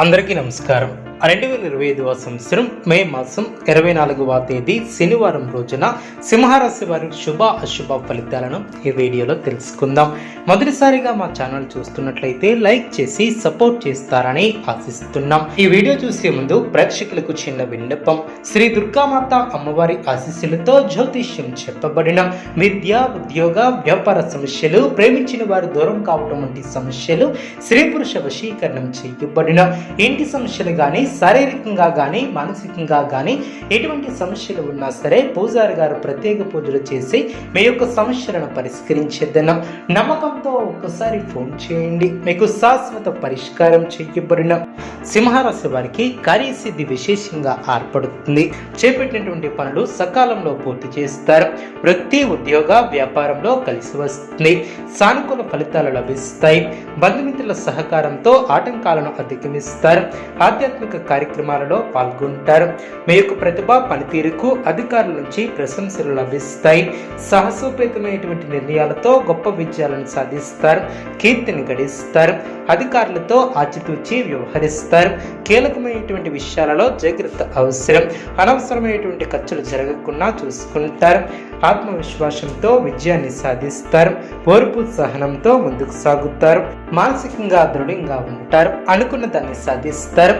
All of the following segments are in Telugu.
అందరికీ నమస్కారం. రెండు వేల ఇరవై ఐదు సంవత్సరం మే మాసం ఇరవై నాలుగవ తేదీ శనివారం రోజున సింహరాశి వారి శుభ అశుభ ఫలితాలను ఈ వీడియోలో తెలుసుకుందాం. మొదటిసారిగా మా ఛానల్ చూస్తున్నట్లయితే లైక్ చేసి సపోర్ట్ చేస్తారని ఆశిస్తున్నాం. ఈ వీడియో చూసే ముందు ప్రేక్షకులకు చిన్న విన్నపం. శ్రీ దుర్గామాత అమ్మవారి ఆశీస్సులతో జ్యోతిష్యం చెప్పబడిన విద్య ఉద్యోగ వ్యాపార సమస్యలు ప్రేమించిన వారు దూరం కావడం వంటి సమస్యలు స్త్రీ పురుష వశీకరణం చేయబడిన ఇంటి సమస్యలు కానీ శారీరకంగా కానీ మానసికంగా కానీ ఎటువంటి సమస్యలు ఉన్నా సరే పూజారి గారు ప్రత్యేక పూజలు చేసి మీ యొక్క సమస్యలను పరిష్కరించేద్దనం. నమ్మకంతో ఒక్కసారి ఫోన్ చేయండి. మీకు శాశ్వత పరిష్కారం చేయబడిన సింహరాశి వారికి కార్యసిద్ధి విశేషంగా ఏర్పడుతుంది. చేపట్టినటువంటి పనులు సకాలంలో పూర్తి చేస్తారు. వృత్తి ఉద్యోగ వ్యాపారంలో కలిసి వస్తుంది. సానుకూల ఫలితాలు లభిస్తాయి. బంధుమిత్రుల సహకారంతో ఆటంకాలను అధిగమిస్తారు. ఆధ్యాత్మిక కార్యక్రమాలలో పాల్గొంటారు. మీ యొక్క ప్రతిభ పనితీరుకు అధికారుల నుంచి ప్రశంసలు లభిస్తాయి. సాహసోపేతమైనటువంటి నిర్ణయాలతో గొప్ప విజయాలను సాధిస్తారు. కీర్తిని గడిస్తారు. అధికారులతో ఆచితూచి వ్యవహరిస్తారు. కీలకమైనటువంటి విషయాలలో జాగ్రత్త అవసరం. అనవసరమైనటువంటి ఖర్చులు జరగకుండా చూసుకుంటారు. ఆత్మవిశ్వాసంతో విజయాన్ని సాధిస్తారు. ఓర్పు సహనంతో ముందుకు సాగుతారు. మానసికంగా దృఢంగా ఉంటారు. అనుకున్న దాన్ని సాధిస్తారు.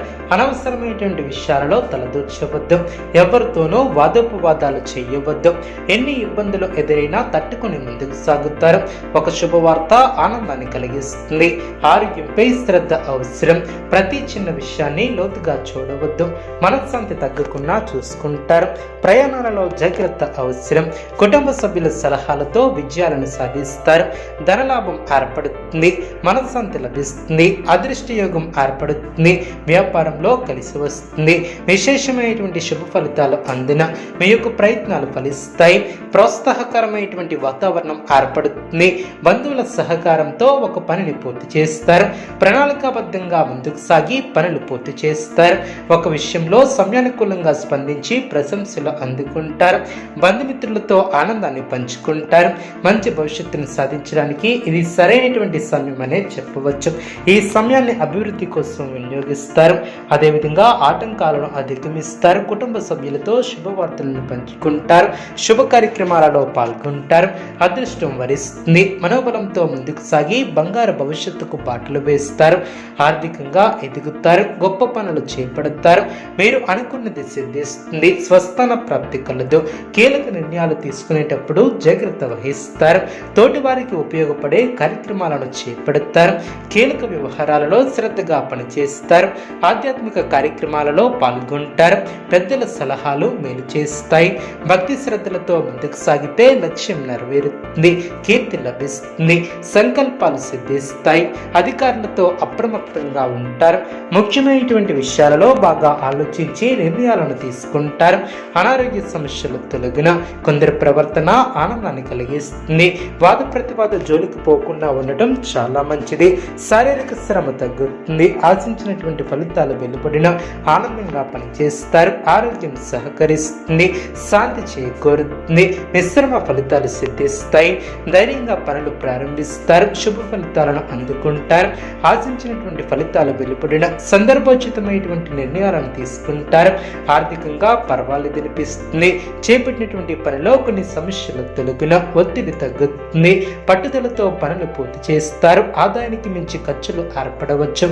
అనవసరమైనటువంటి విషయాలలో తలదూర్చవద్దు. ఎవరితోనూ వాదోపవాదాలు చేయవద్దు. ఎన్ని ఇబ్బందులు ఎదురైనా తట్టుకుని ముందుకు సాగుతారు. ఒక శుభవార్త ఆనందాన్ని కలిగిస్తుంది. ఆరోగ్యంపై శ్రద్ధ అవసరం. ప్రతి చిన్న విషయాన్ని లోతుగా చూడవద్దు. మనశ్శాంతి తగ్గకుండా చూసుకుంటారు. ప్రయాణాలలో జాగ్రత్త అవసరం. కుటుంబ సభ్యుల సలహాలతో విజయాలను సాధిస్తారు. ధనలాభం ఏర్పడుతుంది. మనశ్శాంతి లభిస్తుంది. అదృష్ట యోగం ఏర్పడుతుంది. వ్యాపారంలో కలిసి వస్తుంది. విశేషమైనటువంటి శుభ ఫలితాలు అందిన మీ యొక్క ప్రయత్నాలు ఫలిస్తాయి. ప్రోత్సాహకరమైనటువంటి వాతావరణం ఏర్పడుతుంది. బంధువుల సహకారంతో ఒక పనిని పూర్తి చేస్తారు. ప్రణాళికాబద్ధంగా ముందుకు సాగి పనులు పూర్తి చేస్తారు. ఒక విషయంలో సమయానుకూలంగా స్పందించి ప్రశంసలు అందుకుంటారు. బంధుమిత్రులతో ఆనందాన్ని పంచుకుంటారు. మంచి భవిష్యత్తును సాధించడానికి ఇది సరైనటువంటి సమయం అనే చెప్పవచ్చు. ఈ సమయాన్ని అభివృద్ధి కోసం వినియోగిస్తారు. అదేవిధంగా ఆటంకాలను అధిగమిస్తారు. కుటుంబ సభ్యులతో శుభవార్తలను పంచుకుంటారు. శుభ కార్యక్రమాలలో పాల్గొంటారు. అదృష్టం వరిస్తుంది. మనోబలంతో ముందుకు సాగి బంగారు భవిష్యత్తుకు బాటలు వేస్తారు. ఆర్థికంగా ఎదుగుతారు. గొప్ప పనులు చేపడతారు. మీరు అనుకున్నది సిద్ధిస్తుంది. స్వస్థాన ప్రాప్తి కలదు. కీలక నిర్ణయాలు తీసుకునేటప్పుడు జాగ్రత్త వహిస్తారు. తోటి వారికి ఉపయోగపడే కార్యక్రమాలను చేపడతారు. కీలక వ్యవహారాలలో శ్రద్ధగా పనిచేస్తారు. ఆధ్యాత్మిక కార్యక్రమాలలో పాల్గొంటారు. పెద్దల సలహాలు మేలు చేస్తాయి. భక్తి శ్రద్ధలతో ముందుకు సాగితే లక్ష్యం నెరవేరుతుంది కీర్తి లభిస్తుంది సంకల్పాలు సిద్ధిస్తాయి. అధికారులతో అప్రమత్తంగా ఉంటారు. ముఖ్యమైనటువంటి విషయాలలో బాగా ఆలోచించి నిర్ణయాలను తీసుకుంటారు. అనారోగ్య సమస్యలు తొలగిన కొందరి ప్రవర్తన ఆనందాన్ని కలిగిస్తుంది. వాద ప్రతివాద జోలికి పోకుండా ఉండటం చాలా మంచిది. శారీరక శ్రమ తగ్గుతుంది. ఆశించినటువంటి ఫలితాలు వెలువడిన ఆనందంగా పనిచేస్తారు ఆరోగ్యం సహకరిస్తుంది శాంతి చేకూరుతుంది మిశ్రమ ఫలితాలు సిద్ధిస్తాయి ధైర్యంగా పనులు ప్రారంభిస్తారు శుభ ఫలితాలను అందుకుంటారు ఆశించినటువంటి ఫలితాలు వెలుపడిన సందర్భోచితమైనటువంటి నిర్ణయాలను తీసుకుంటారు ఆర్థికంగా పర్వాలేదు అనిపిస్తుంది చేపట్టినటువంటి పనిలో కొన్ని సమస్యలు తొలగిన ఒత్తిడి తగ్గుతుంది పట్టుదలతో పనులు పూర్తి చేస్తారు ఆదాయానికి మించి ఖర్చులు ఏర్పడవచ్చు.